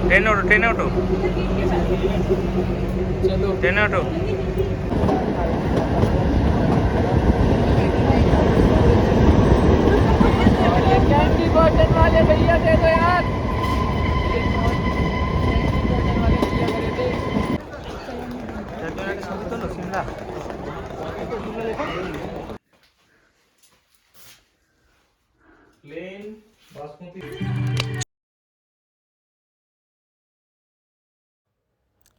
ট্রেনে ওঠো ট্রেনে ওঠো ট্রেনে ওঠো প্লেন বাসমতি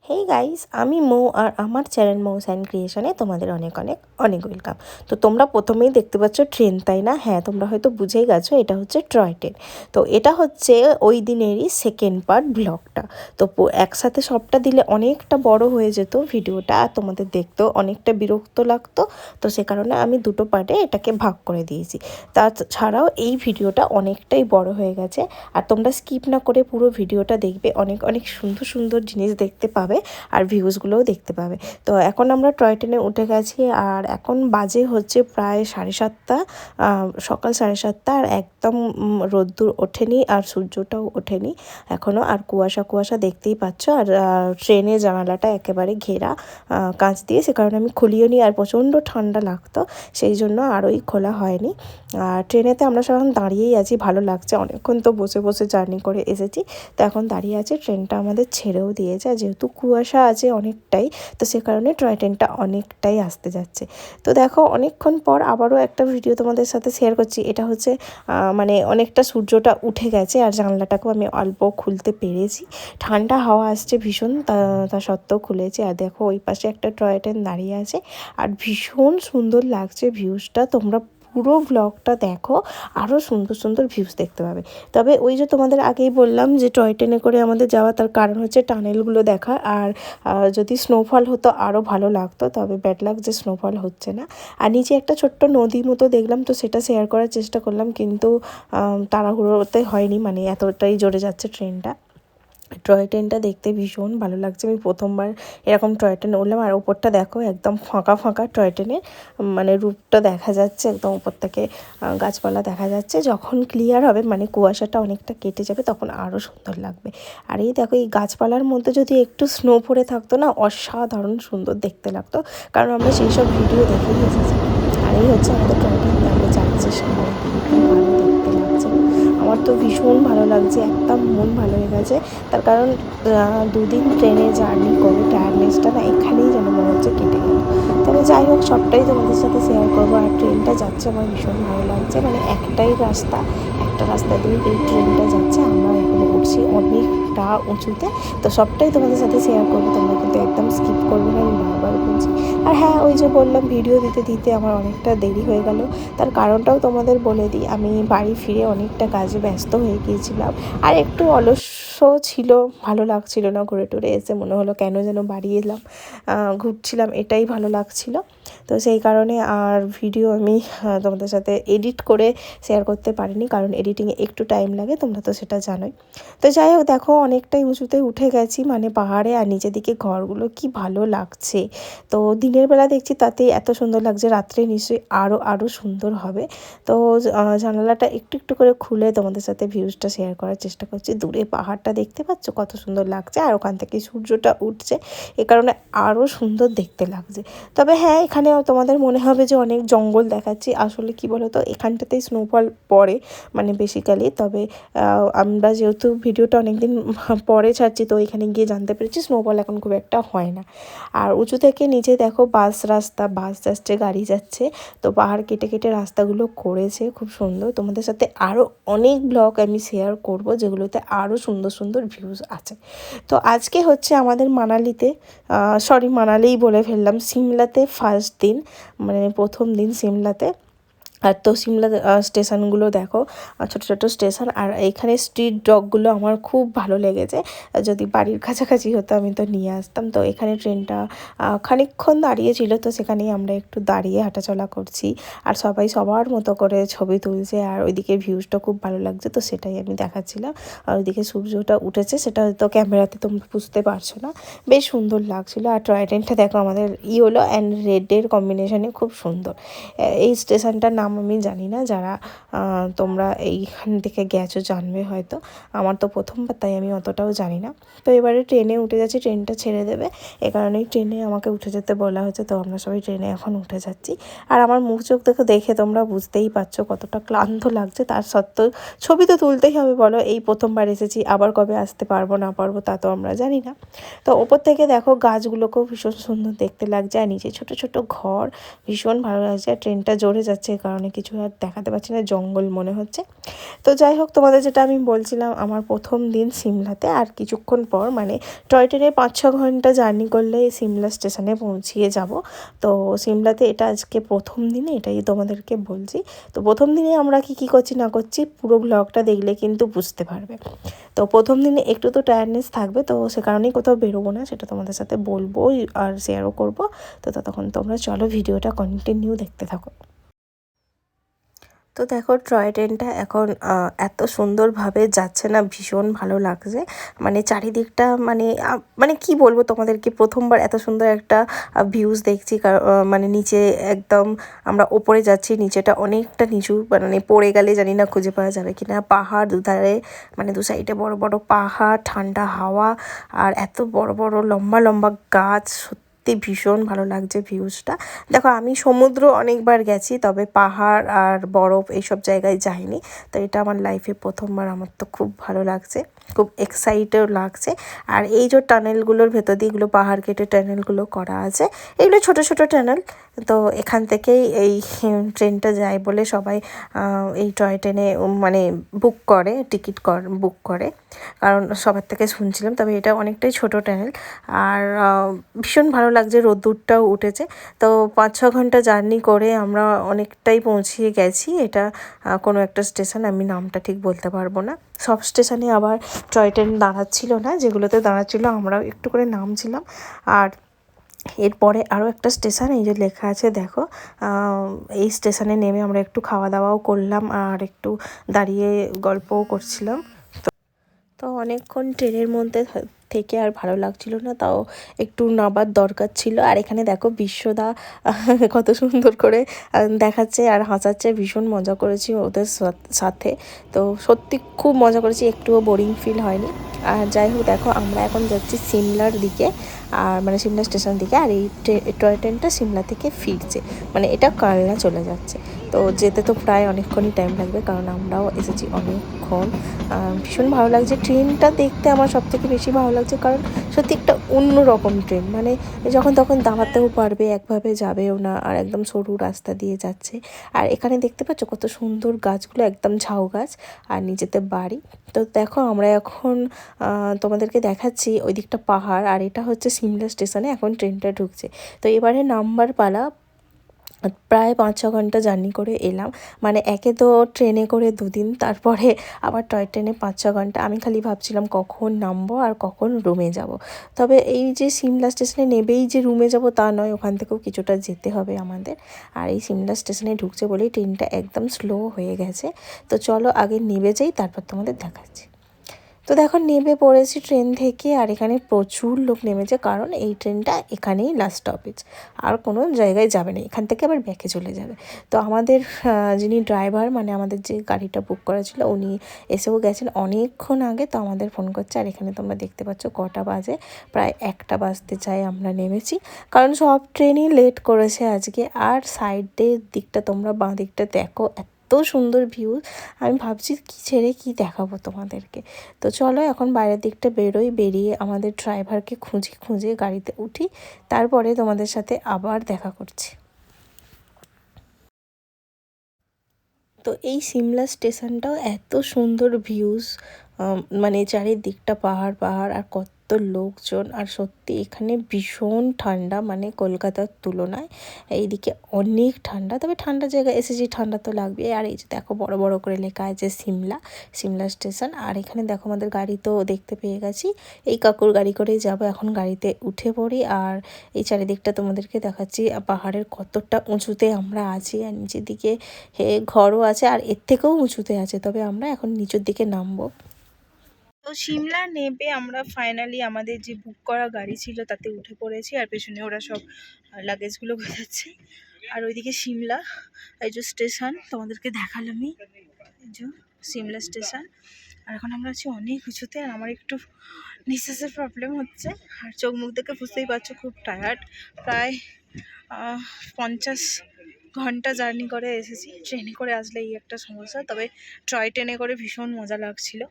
হেই গাইস আমি মৌ আর আমার চ্যানেল মৌ অ্যান্ড ক্রিয়েশনে তোমাদের অনেক অনেক অনেক ওয়েলকাম তো তোমরা প্রথমেই দেখতে পাচ্ছ ট্রেন তাই না? হ্যাঁ তোমরা হয়তো বুঝেই গেছো, এটা হচ্ছে টয় ট্রেন তো এটা হচ্ছে ওই দিনেরই সেকেন্ড পার্ট ব্লগটা তো একসাথে সবটা দিলে অনেকটা বড় হয়ে যেত ভিডিওটা, আর তোমাদের দেখতেও অনেকটা বিরক্ত লাগতো। তো সে কারণে আমি দুটো পার্টে এটাকে ভাগ করে দিয়েছি। তাছাড়াও এই ভিডিওটা অনেকটাই বড় হয়ে গেছে। আর তোমরা স্কিপ না করে পুরো ভিডিওটা দেখবে, অনেক অনেক সুন্দর সুন্দর জিনিস দেখতে পাবে। আর ভিউজগুলোও দেখতে পাবে। তো এখন আমরা টয় ট্রেনে উঠে গেছি আর এখন বাজে হচ্ছে প্রায় সাড়ে সাতটা সকাল সাড়ে সাতটা আর একদম রোদ্দুর ওঠেনি আর সূর্যটাও ওঠেনি। এখনও আর কুয়াশা কুয়াশা দেখতেই পাচ্ছ আর ট্রেনে জানালাটা একেবারে ঘেরা কাঁচ দিয়ে। সে কারণে আমি খুলিও নি আর প্রচণ্ড ঠান্ডা লাগতো, সেই জন্য আরোই খোলা হয়নি। আর ট্রেনেতে আমরা সবাই দাঁড়িয়েই আছি, ভালো লাগছে। অনেকক্ষণ তো বসে বসে জার্নি করে এসেছি। তো এখন দাঁড়িয়ে আছে ট্রেনটা আমাদের ছেড়েও দিয়েছে। যেহেতু কুয়াশা আছে অনেকটাই, তো সে কারণে টয় ট্রেনটা অনেকটাই আসতে যাচ্ছে। তো দেখো, অনেকক্ষণ পর আবারও একটা ভিডিও তোমাদের সাথে শেয়ার করছি। এটা হচ্ছে মানে অনেকটা সূর্যটা উঠে গেছে আর জানলাটাকেও আমি অল্প খুলতে পেরেছি। ঠান্ডা হাওয়া আসছে ভীষণ, তা তা সত্ত্বেও খুলেছি। আর দেখো, ওই পাশে একটা টয় ট্রেন দাঁড়িয়ে আছে। আর ভীষণ সুন্দর লাগছে ভিউজটা। তোমরা পুরো ব্লগটা দেখো আরও সুন্দর সুন্দর ভিউজ দেখতে পাবে। তবে ওই যে তোমাদের আগেই বললাম যে টয় ট্রেনে করে আমাদের যাওয়া, তার কারণ হচ্ছে টানেলগুলো দেখা, আর যদি স্নোফল হতো আরও ভালো লাগতো, তবে ব্যাড লাগ যে স্নোফল হচ্ছে না। আর নিচে একটা ছোট্ট নদী মতো দেখলাম, তো সেটা শেয়ার করার চেষ্টা করলাম, কিন্তু তাড়াহুড়োতে হয়নি মানে এতটাই জোরে যাচ্ছে ট্রেনটা টয় ট্রেনটা দেখতে ভীষণ ভালো লাগছে। আমি প্রথমবার এরকম টয় ট্রেন উঠলাম আর ওপরটা দেখো একদম ফাঁকা ফাঁকা টয় ট্রেনের মানে রূপটা দেখা যাচ্ছে একদম ওপর থেকে গাছপালা দেখা যাচ্ছে। যখন ক্লিয়ার হবে মানে কুয়াশাটা অনেকটা কেটে যাবে, তখন আরও সুন্দর লাগবে। আর এই দেখো, এই গাছপালার মধ্যে যদি একটু স্নো পড়ে থাকতো না, অসাধারণ সুন্দর দেখতে লাগতো। কারণ আমরা সেই সব ভিডিও দেখেই এসেছি। আর এই হচ্ছে আমাদের টয় ট্রেন আমরা যাচ্ছি সামনে। আমার তো ভীষণ ভালো লাগছে, একদম মন ভালো হয়ে গেছে। তার কারণ দুদিন ট্রেনে জার্নি করে টায়ারনেসটা না এখানেই যেন মনে হচ্ছে কেটে গেল। তবে যাই হোক, সবটাই তোমাদের সাথে শেয়ার করব। আর ট্রেনটা যাচ্ছে আমার ভীষণ ভালো লাগছে। মানে একটাই রাস্তা, একটা রাস্তা দিয়ে এই ট্রেনটা যাচ্ছে। আমরা এখানে উঠছি অনেকটা উঁচুতে। তো সবটাই তোমাদের সাথে শেয়ার করব। তোমরা কিন্তু একদম স্কিপ করবে না, আমি বারবার বলছি। আর হ্যাঁ ওই যে বললাম ভিডিও দিতে দিতে আমার অনেকটা দেরি হয়ে গেল। তার কারণটাও তোমাদের বলে দিই, আমি বাড়ি ফিরে অনেকটা কাজে ব্যস্ত হয়ে গিয়েছিলাম। আর একটু অলস্য ছিল, ভালো লাগছিল না ঘুরে টুরে এসে, মনে হলো কেন যেন বাড়ি এলাম ঘুরছিলাম, এটাই ভালো লাগছিল। তো সেই কারণে আর ভিডিও আমি তোমাদের সাথে এডিট করে শেয়ার করতে পারিনি, কারণ এডিটিংয়ে একটু টাইম লাগে, তোমরা তো সেটা জানোই। তো যাই হোক, দেখো অনেকটাই উঁচুতে উঠে গেছি মানে পাহাড়ে আর নিচের দিকে ঘরগুলো কি ভালো লাগছে। তো দিনের বেলা দেখছি তাতেই এত সুন্দর লাগছে, রাত্রে নিশ্চয়ই আরও আরও সুন্দর হবে। তো জানালাটা একটু একটু করে খুলে তোমাদের সাথে ভিউজটা শেয়ার করার চেষ্টা করছি। দূরে পাহাড়টা দেখতে পাচ্ছ, কত সুন্দর লাগছে, আর ওখান থেকে সূর্যটা উঠছে, এ কারণে আরও সুন্দর দেখতে লাগছে। তবে হ্যাঁ এখানে তোমাদের মনে হবে যে অনেক জঙ্গল দেখাচ্ছি, আসলে কি বলো তো এখানটাতেই স্নোফল পড়ে মানে বেসিক্যালি তবে আমরা যেহেতু ভিডিওটা অনেকদিন পরে ছাড়ছি, তো এখানে গিয়ে জানতে পেরেছি স্নোফল এখন খুব একটা হয় না। আর উঁচু থেকে নিচে দেখো বাস রাস্তা বাস যাচ্ছে গাড়ি যাচ্ছে, তো পাহাড় কেটে কেটে রাস্তাগুলো করেছে, খুব সুন্দর। তোমাদের সাথে আরও অনেক ব্লগ আমি শেয়ার করব, যেগুলোতে আরও সুন্দর সুন্দর ভিউজ আছে। তো আজকে হচ্ছে আমাদের মানালিতে সরি মানালিই বলে ফেললাম, সিমলাতে ফার্স্ট দিন মানে প্রথম দিন সিমলাতে। আর তো সিমলা স্টেশনগুলো দেখো ছোটো ছোট স্টেশন। আর এইখানে স্ট্রিট ডগগুলো আমার খুব ভালো লেগেছে। যদি বাড়ির কাছাকাছি হতো আমি তো নিয়ে আসতাম। তো এখানে ট্রেনটা খানিকক্ষণ দাঁড়িয়েছিল তো সেখানেই আমরা একটু দাঁড়িয়ে হাঁটাচলা করছি। আর সবাই সবার মতো করে ছবি তুলছে। আর ওইদিকে ভিউজটা খুব ভালো লাগছে। তো সেটাই আমি দেখাচ্ছিলাম। আর ওইদিকে সূর্যটা উঠেছে। সেটা হয়তো ক্যামেরাতে তোমরা বুঝতে পারছ না। বেশ সুন্দর লাগছিল। আর টয় ট্রেনটা দেখো আমাদের ইয়েলো অ্যান্ড রেডের কম্বিনেশানে খুব সুন্দর। এই স্টেশনটার নাম আমি জানি না, যারা তোমরা এইখান থেকে গেছো, জানবে হয়তো। আমার তো প্রথমবার, তাই আমি অতটাও জানি না। তো এবারে ট্রেনে উঠে যাচ্ছি, ট্রেনটা ছেড়ে দেবে। এ কারণেই ট্রেনে আমাকে উঠে যেতে বলা হয়েছে, তো আমরা সবাই ট্রেনে এখন উঠে যাচ্ছি। আর আমার মুখ চোখ দেখে দেখে তোমরা বুঝতেই পারছ কতটা ক্লান্ত লাগছে। তার সত্ত্বেও ছবি তো তুলতেই হবে, বলো, এই প্রথমবার এসেছি, আবার কবে আসতে পারব, না পারব তা তো আমরা জানি না। তো ওপর থেকে দেখো, গাছগুলোকেও ভীষণ সুন্দর দেখতে লাগছে, আর নিচে ছোট ছোট ঘর, ভীষণ ভালো লাগছে, আর ট্রেনটা জোরে যাচ্ছে এই কারণে কিছু আর দেখাতে পারছি না, জঙ্গল মনে হচ্ছে। তো যাই হোক, তোমাদের যেটা আমি বলছিলাম, আমার প্রথম দিন সিমলাতে আর কিছুক্ষণ পর মানে টয় ট্রেনে পাঁচ ছ ঘণ্টা জার্নি করলে সিমলা স্টেশনে পৌঁছিয়ে যাব। তো সিমলাতে এটা আজকে প্রথম দিনে, এটাই তোমাদেরকে বলছি। তো প্রথম দিনে আমরা কি কি করছি, না করছি, পুরো ব্লগটা দেখলে কিন্তু বুঝতে পারবে। তো প্রথম দিনে একটু তো টায়ার্ডনেস থাকবে, তো সে কারণেই কোথাও বেরোবো না, সেটা তোমাদের সাথে বলব আর শেয়ারও করব। তো ততক্ষণ তোমরা চলো, ভিডিওটা কন্টিনিউ দেখতে থাকো। তো দেখো টয় ট্রেনটা এখন এত সুন্দরভাবে যাচ্ছে না, ভীষণ ভালো লাগছে। মানে চারিদিকটা মানে মানে কি বলব তোমাদেরকে, প্রথমবার এত সুন্দর একটা ভিউজ দেখছি। মানে নিচে একদম আমরা ওপরে যাচ্ছি, নিচেটা অনেকটা নিচু মানে পড়ে গেলে জানি না খুঁজে পাওয়া যাবে কিনা। পাহাড় দুধারে মানে দু সাইডে বড় বড় পাহাড়, ঠান্ডা হাওয়া, আর এত বড় বড় লম্বা লম্বা গাছ সত্যি ভীষণ ভালো লাগছে ভিউজটা। দেখো, আমি সমুদ্র অনেকবার গেছি, তবে পাহাড় আর বরফ এইসব জায়গায় যাইনি। তো এটা আমার লাইফে প্রথমবার, আমার তো খুব ভালো লাগছে। খুব এক্সাইটেড লাগছে। আর এই যে টানেলগুলোর ভেতর দিয়ে এগুলো পাহাড় কেটে টানেলগুলো করা আছে, এগুলো ছোট ছোট টানেল। তো এখান থেকেই এই ট্রেনটা যায় বলে সবাই এই টয় ট্রেনে মানে বুক করে টিকিট কর বুক করে। কারণ সবার থেকে শুনছিলাম, তবে এটা অনেকটাই ছোট টানেল। আর ভীষণ ভালো লাগছে, রোদ্দুরটাও উঠেছে। তো পাঁচ ছ ঘণ্টা জার্নি করে আমরা অনেকটাই পৌঁছিয়ে গেছি। এটা কোনো একটা স্টেশন, আমি নামটা ঠিক বলতে পারব না। সব স্টেশনে আবার টয় ট্রেন দাঁড়াচ্ছিল না, যেগুলোতে দাঁড়াচ্ছিল আমরাও একটু করে নামছিলাম। আর এরপরে আরও একটা স্টেশন, এই যে লেখা আছে, দেখো এই স্টেশনে নেমে আমরা একটু খাওয়া দাওয়াও করলাম আর একটু দাঁড়িয়ে গল্পও করছিলাম। তো অনেকক্ষণ ট্রেনের মধ্যে থেকে আর ভালো লাগছিল না, তাও একটু নাবার দরকার ছিল। আর এখানে দেখো বিশ্বদা কত সুন্দর করে দেখাচ্ছে আর হাসাচ্ছে, ভীষণ মজা করেছি ওদের সাথ- তো সত্যি খুব মজা করেছি, একটুও বোরিং ফিল হয়নি। আর যাই হোক দেখো, আমরা এখন যাচ্ছি সিমলার দিকে, আর মানে সিমলা স্টেশন দিকে, আর এই টয় ট্রেনটা সিমলা থেকে ফিরছে। মানে এটা কালনা চলে যাচ্ছে। তো যেতে তো প্রায় অনেকক্ষণই টাইম লাগবে, কারণ আমরাও এসেছি অনেকক্ষণ। ভীষণ ভালো লাগছে। ট্রেনটা দেখতে আমার সব থেকে বেশি ভালো লাগছে কারণ সত্যি একটা অন্য রকম ট্রেন। মানে যখন তখন দাঁড়াতেও পারবে, একভাবে যাবেও না, আর একদম সরু রাস্তা দিয়ে যাচ্ছে। আর এখানে দেখতে পাচ্ছ কত সুন্দর গাছগুলো, একদম ঝাউ গাছ, আর নিজেতে বাড়ি। তো দেখো, আমরা এখন তোমাদেরকে দেখাচ্ছি ওই দিকটা পাহাড়, আর এটা হচ্ছে সিমলা স্টেশনে এখন ট্রেনটা ঢুকছে। তো এবারে নাম্বার পালা প্রায় পাঁচ ছ ঘণ্টা জার্নি করে এলাম। মানে একে তো ট্রেনে করে দুদিন, তারপরে আবার টয় ট্রেনে পাঁচ ছ ঘণ্টা। আমি খালি ভাবছিলাম কখন নামবো আর কখন রুমে যাব। তবে এই যে সিমলা স্টেশনে নেবেই যে রুমে যাব তা নয়, ওখান থেকেও কিছুটা যেতে হবে আমাদের। আর এই সিমলা স্টেশনে ঢুকছে বলেই ট্রেনটা একদম স্লো হয়ে গেছে। তো চলো আগে নেবে যাই, তারপর তোমাদের দেখাচ্ছি। তো দেখো, নেমে পড়েছি ট্রেন থেকে আর এখানে প্রচুর লোক নেমেছে কারণ এই ট্রেনটা এখানেই লাস্ট স্টপেজ আর কোনো জায়গায় যাবে না, এখান থেকে আবার ব্যাকে চলে যাবে। তো আমাদের যিনি ড্রাইভার মানে আমাদের যে গাড়িটা বুক করা ছিল, উনি এসেও গেছেন অনেকক্ষণ আগে, তো আমাদের ফোন করছে। আর এখানে তোমরা দেখতে পাচ্ছ, কটা বাজে, প্রায় একটা বাজতে চাই আমরা নেমেছি। কারণ সব ট্রেনই লেট করেছে আজকে। আর সাইডের দিকটা তোমরা বাঁ দিকটা দেখো, এত সুন্দর ভিউ আমি ভাবছি কি ছেড়ে কি দেখাবো তোমাদেরকে। তো চলো এখন বাইরের দিকটা বেরোই, বেরিয়ে আমাদের ড্রাইভারকে খুঁজে খুঁজে গাড়িতে উঠি। তারপরে তোমাদের সাথে আবার দেখা করছি। তো এই সিমলা স্টেশনটাও এত সুন্দর ভিউজ মানে চারিদিকটা পাহাড় পাহাড় আর কত লোকজন। আর সত্যি এখানে ভীষণ ঠান্ডা মানে কলকাতার তুলনায় এইদিকে অনেক ঠান্ডা। তবে ঠান্ডা জায়গায় এসেছি ঠান্ডা তো লাগবে আর এই যে দেখো, বড় বড় করে লেখা আছে সিমলা সিমলা স্টেশন। আর এখানে দেখো, আমাদের গাড়ি তো দেখতে পেয়ে গেছি। এই কাকুর গাড়ি করেই যাব, এখন গাড়িতে উঠে পড়ি। আর এই চারিদিকটা তোমাদেরকে দেখাচ্ছি পাহাড়ের কতটা উঁচুতে আমরা আছি। আর নিচের দিকে ঘরও আছে। আর এর থেকেও উঁচুতে আছে। তবে আমরা এখন নিচের দিকে নামবো। সিমলা নেবে আমরা ফাইনালি আমাদের যে বুক করা গাড়ি ছিল তাতে উঠে পড়েছি আর পেছনে ওরা সব লাগেজগুলো গোছাচ্ছে। আর ওইদিকে সিমলা, এই যে স্টেশন তোমাদেরকে দেখালামই এই যে সিমলা স্টেশন আর এখন আমরা আছি অনেক উঁচুতে আর আমার একটু নিঃশ্বাসের প্রবলেম হচ্ছে। আর চোখ মুখ দেখে বুঝতেই পারছ খুব টায়ার্ড প্রায় পঞ্চাশ ঘণ্টা জার্নি করে এসেছি। ট্রেনে করে আসলে এই একটা সমস্যা, তবে টয় ট্রেনে করে ভীষণ মজা লাগছিল।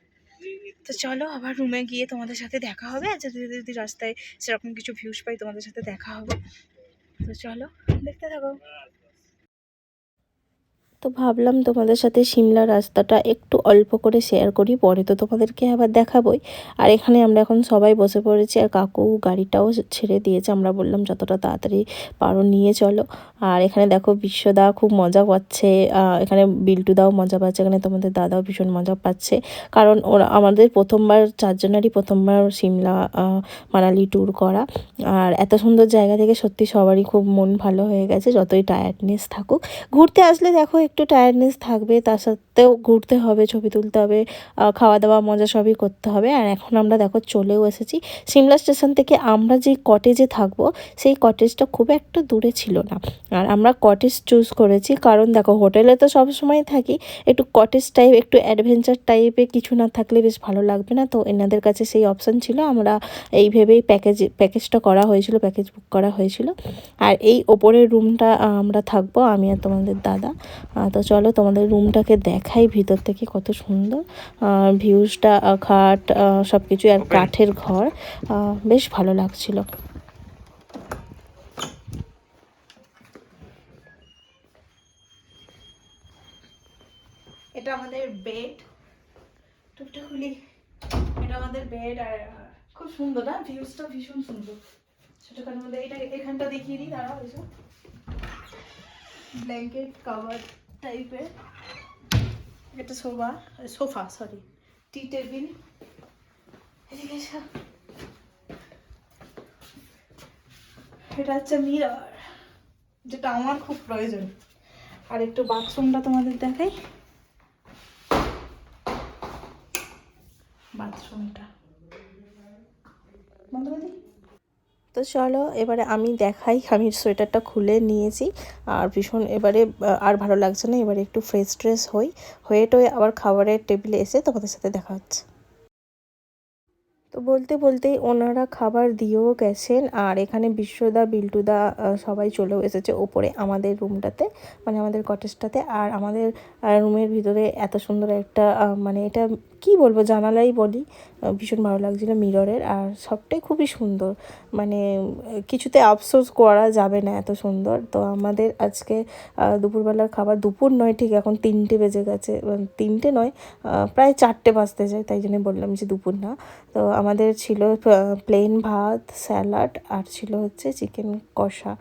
তো চলো আবার রুমে গিয়ে তোমাদের সাথে দেখা হবে আর যদি যদি রাস্তায় সেরকম কিছু ভিউজ পাই তোমাদের সাথে দেখা হবে। তো চলো দেখতে থাকো। তো ভাবলাম তোমাদের সাথে সিমলা রাস্তাটা একটু অল্প করে শেয়ার করি, পরে তো তোমাদেরকে আবার দেখাবই। আর এখানে আমরা এখন সবাই বসে পড়েছি আর কাকু গাড়িটাও ছেড়ে দিয়েছে, আমরা বললাম যতটা তাড়াতাড়ি পারো নিয়ে চলো। আর এখানে দেখো বিশ্বদা খুব মজা পাচ্ছে এখানে বিল্টুদাও মজা পাচ্ছে, এখানে তোমাদের দাদাও ভীষণ মজা পাচ্ছে। কারণ ওরা আমাদের প্রথমবার চারজনেরই প্রথমবার সিমলা মানালি ট্যুর করা। আর এত সুন্দর জায়গা থেকে সত্যি সবারই খুব মন ভালো হয়ে গেছে, যতই টায়ার্ডনেস থাকুক। ঘুরতে আসলে দেখো একটু টায়ার্ডনেস থাকবে, তার সাথেও ঘুরতে হবে, ছবি তুলতে হবে খাওয়া দাওয়া মজা সবই করতে হবে। আর এখন আমরা দেখো চলেও এসেছি। সিমলা স্টেশন থেকে আমরা যে কটেজে থাকব, সেই কটেজটা খুব একটা দূরে ছিল না। আর আমরা কটেজ চুজ করেছি, কারণ দেখো হোটেলে তো সব সময় থাকি, একটু কটেজ টাইপ একটু অ্যাডভেঞ্চার টাইপে কিছু না থাকলে বেশ ভালো লাগবে না। তো এনাদের কাছে সেই অপশান ছিল, আমরা এই ভেবেই প্যাকেজ প্যাকেজটা করা হয়েছিল প্যাকেজ বুক করা হয়েছিল। আর এই ওপরের রুমটা আমরা থাকব, আমি আর তোমাদের দাদা। তো চলো তোমাদের রুমটাকে দেখাই ভিতর থেকে কত সুন্দর। ভিউজটা খাট সব কিছু আর কাঠের ঘর। বেশ ভালো লাগছিল। এটা আমাদের বেড টুকটা খুলি এটা আমাদের বেড আর খুব সুন্দর না? ভিউজটা ভীষণ সুন্দর। ছোটখাটোর মধ্যে এটা এখানটা দেখিয়ে দিই দাঁড়াও এসব ব্ল্যাঙ্কেট কাভার টাইপের এটা sofa sofa sorry tea table. এদিকে। এটা হচ্ছে মিরর যেটা আমার খুব প্রয়োজন। আর একটু বাথরুমটা তোমাদের দেখাই। বাথরুমটা। বন্ধ করে দিই? তো চলো, এবারে আমি দেখাই। আমি সোয়েটারটা খুলে নিয়েছি। আর ভীষণ এবারে আর ভালো লাগছে না। এবারে একটু ফ্রেশ ট্রেশ হই। হয়ে টয়ে আবার খাবারের টেবিলে এসে তোমাদের সাথে দেখা হচ্ছে। তো বলতে বলতেই ওনারা খাবার দিয়েও গেছেন। আর এখানে বিশ্বদা, বিল্টুদা সবাই চলেও এসেছে ওপরে আমাদের রুমটাতে মানে আমাদের কটেজটাতে। আর আমাদের রুমের ভিতরে এত সুন্দর একটা মানে এটা কি বলব জানালাই বলি ভীষণ ভালো লাগছিল মিররের আর সবটাই খুবই সুন্দর। মানে কিছুতে আফসোস করা যাবে না এত সুন্দর। তো আমাদের আজকে দুপুরবেলার খাবার দুপুর নয়, ঠিক এখন তিনটে বেজে গেছে তিনটে নয় প্রায় চারটে বাজতে যায়, তাই জন্য বললাম যে দুপুর না। তো আমাদের ছিল প্লেন ভাত স্যালাড আর ছিল হচ্ছে চিকেন কষা।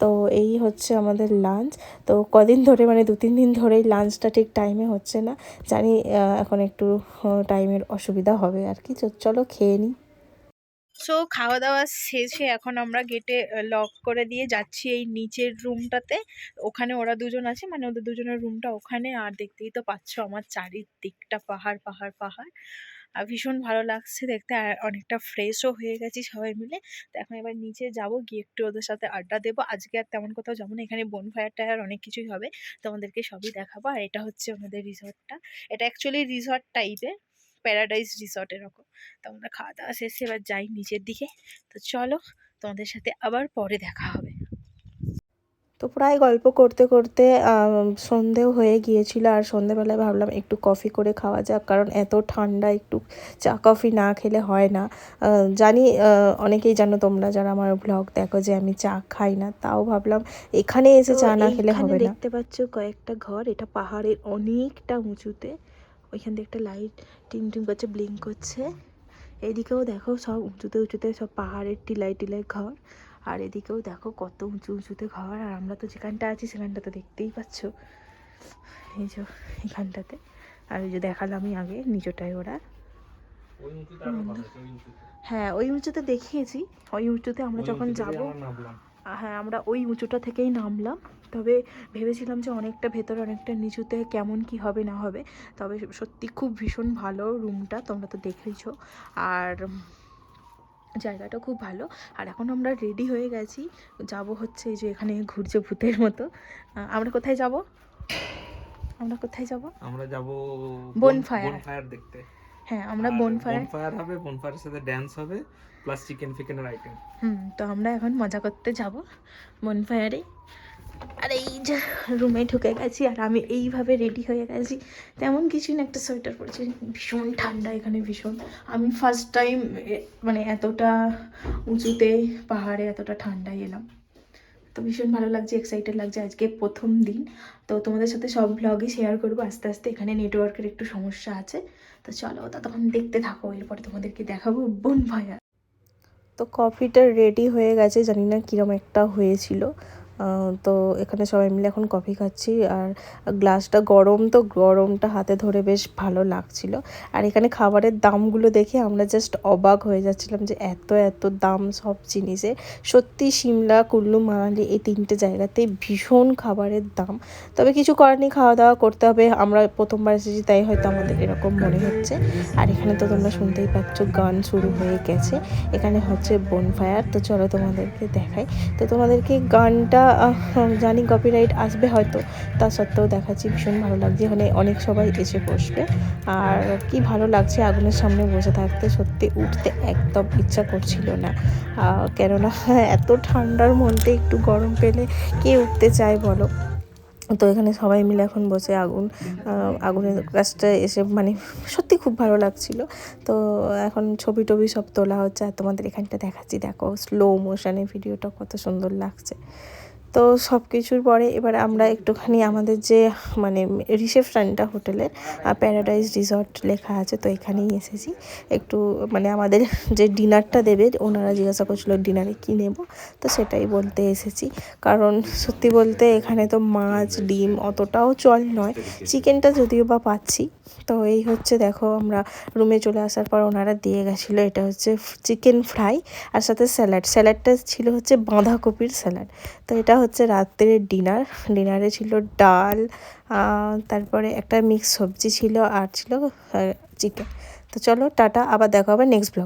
তো এই হচ্ছে আমাদের লাঞ্চ তো কদিন ধরে মানে দু, তিন দিন ধরেই লাঞ্চটা ঠিক টাইমে হচ্ছে না। জানি এখন একটু টাইমের অসুবিধা হবে আর কি। চলো খেয়ে নিই। সো খাওয়া দাওয়া শেষে এখন আমরা গেটে লক করে দিয়ে যাচ্ছি এই নিচের রুমটাতে ওখানে ওরা দুজন আছে মানে ওদের দুজনের রুমটা ওখানে। আর দেখতেই তো পাচ্ছ আমার চারিদিকটা পাহাড় পাহাড় পাহাড়। আর ভীষণ ভালো লাগছে দেখতে। আর অনেকটা ফ্রেশও হয়ে গেছি সবাই মিলে। তো এখন এবার নিচে যাব, গিয়ে একটু ওদের সাথে আড্ডা দেবো। আজকে আর তেমন কোথাও যাব না। এখানে বন ফায়ার অনেক কিছুই হবে। তোমাদেরকে সবই দেখাবো। আর এটা হচ্ছে আমাদের রিসর্টটা এটা অ্যাকচুয়ালি রিসর্ট টাইপের প্যারাডাইস রিসর্ট এরকম তো আমরা খাওয়া দাওয়া শেষে এবার যাই নিচের দিকে। তো চলো তোমাদের সাথে আবার পরে দেখা হবে। তো প্রায় গল্প করতে করতে সন্ধেও হয়ে গিয়েছিল আর সন্ধেবেলায় ভাবলাম একটু কফি করে খাওয়া যাক কারণ এত ঠান্ডা একটু চা কফি না খেলে হয় না। আহ, জানি অনেকেই জানো তোমরা যারা আমার ব্লগ দেখো যে আমি চা খাই না তাও ভাবলাম এখানে এসে চা না খেলে হবে না। দেখতে পাচ্ছ কয়েকটা ঘর এটা পাহাড়ের অনেকটা উঁচুতে। ওইখান দিয়ে একটা লাইট টিম টিম করছে ব্লিঙ্ক করছে। এদিকেও দেখো সব উঁচুতে উঁচুতে সব পাহাড়ের টিলাই টিলাই ঘর। আর এদিকেও দেখো কত উঁচু উঁচুতে ঘর আর আমরা তো যেখানটা আছি সেখানটা তো দেখতেই পাচ্ছ। এই যে এখানটাতে। আর ওই যে দেখালামই আগে নিচটায় ওরা। হ্যাঁ ওই উঁচুতে দেখিয়েছি। ওই উঁচুতে আমরা যখন যাব। হ্যাঁ আমরা ওই উঁচুটা থেকেই নামলাম। তবে ভেবেছিলাম যে অনেকটা ভেতরে অনেকটা নিচুতে কেমন কি হবে না হবে। তবে সত্যি খুব ভীষণ ভালো রুমটা তোমরা তো দেখেইছো। আর জায়গাটা খুব ভালো। আর এখন আমরা রেডি হয়ে গেছি। যাব হচ্ছে এই যে এখানে ঘুরছে ভূতের মতো। আমরা কোথায় যাব? আমরা কোথায় যাব? আমরা যাব Bonfire. বনফায়ার দেখতে। হ্যাঁ আমরা বনফায়ার বনফায়ার হবে বনফায়ারের সাথে ড্যান্স হবে। প্লাস চিকেন ফিকেনের আইটেম হুম, তো আমরা এখন মজা করতে যাব বনফায়ারে আর এই যে রুমে ঢুকে গেছি, আর আমি এইভাবে রেডি হয়ে গেছি। তেমন কিছুই না, একটা সোয়েটার পরেছি। ভীষণ ঠান্ডা এখানে, ভীষণ। আমি ফার্স্ট টাইম মানে এতটা উঁচুতে, পাহাড়ে এতটা ঠান্ডায় এলাম। তো ভীষণ ভালো লাগছে এক্সাইটেড লাগছে। আজকে প্রথম দিন। তো তোমাদের সাথে সব ব্লগই শেয়ার করব। আস্তে আস্তে এখানে নেটওয়ার্কের একটু সমস্যা আছে। তো চলো, ততক্ষণ দেখতে থাকো। এরপরে তোমাদেরকে দেখাবো বোন ভাইয়া তো কফিটা রেডি হয়ে গেছে জানি না কীরকম একটা হয়েছিল। তো এখানে সবাই মিলে এখন কফি খাচ্ছি আর গ্লাসটা গরম, তো গরমটা হাতে ধরে বেশ ভালো লাগছিল। আর এখানে খাবারের দামগুলো দেখে আমরা জাস্ট অবাক হয়ে যাচ্ছিলাম যে এত এত দাম সব জিনিসে সত্যি সিমলা, কুল্লু, মানালি এই তিনটে জায়গাতে ভীষণ খাবারের দাম। তবে কিছু করার নেই খাওয়া দাওয়া করতে হবে। আমরা প্রথমবার এসেছি, তাই হয়তো আমাদের এরকম মনে হচ্ছে। আর এখানে তো তোমরা শুনতেই পাচ্ছ, গান শুরু হয়ে গেছে। এখানে হচ্ছে বনফায়ার তো চলো তোমাদেরকে দেখাই। তো তোমাদেরকে গানটা জানি কপিরাইট আসবে হয়তো। তা সত্ত্বেও দেখাচ্ছি, ভীষণ ভালো লাগছে। এখানে অনেক সবাই এসে বসবে। আর কি ভালো লাগছে আগুনের সামনে বসে থাকতে, সত্যি উঠতে একদম ইচ্ছা করছিল না। কেননা এত ঠান্ডার মধ্যে একটু গরম পেলে কে উঠতে চায় বলো? তো এখানে সবাই মিলে এখন বসে আগুন আগুনের কাছটা এসে মানে সত্যি খুব ভালো লাগছিল। তো এখন ছবি টবি সব তোলা হচ্ছে। আর তোমাদের এখানটা দেখাচ্ছি। দেখো স্লো মোশনে ভিডিওটা কত সুন্দর লাগছে। তো সব কিছুর পরে এবার আমরা একটুখানি আমাদের যে মানে রিসেপশানটা হোটেলের প্যারাডাইজ রিসর্ট লেখা আছে, তো এখানেই এসেছি। একটু মানে আমাদের যে ডিনারটা দেবে, ওনারা জিজ্ঞাসা করছিল ডিনারে কী নেব, তো সেটাই বলতে এসেছি। কারণ সত্যি বলতে এখানে তো মাছ, ডিম অতটাও চল নয়। চিকেনটা যদিও বা পাচ্ছি, তো এই হচ্ছে দেখো আমরা রুমে চলে আসার পর ওনারা দিয়ে গেছিল, এটা হচ্ছে চিকেন ফ্রাই, আর সাথে স্যালাড। স্যালাডটা ছিল হচ্ছে বাঁধাকপির স্যালাড, তো এটা হচ্ছে রাত্রের ডিনার। ডিনারে ছিল ডাল তারপরে একটা মিক্স সবজি ছিল আর ছিল চিকেন তো চলো টাটা, আবার দেখা হবে নেক্সট ব্লগ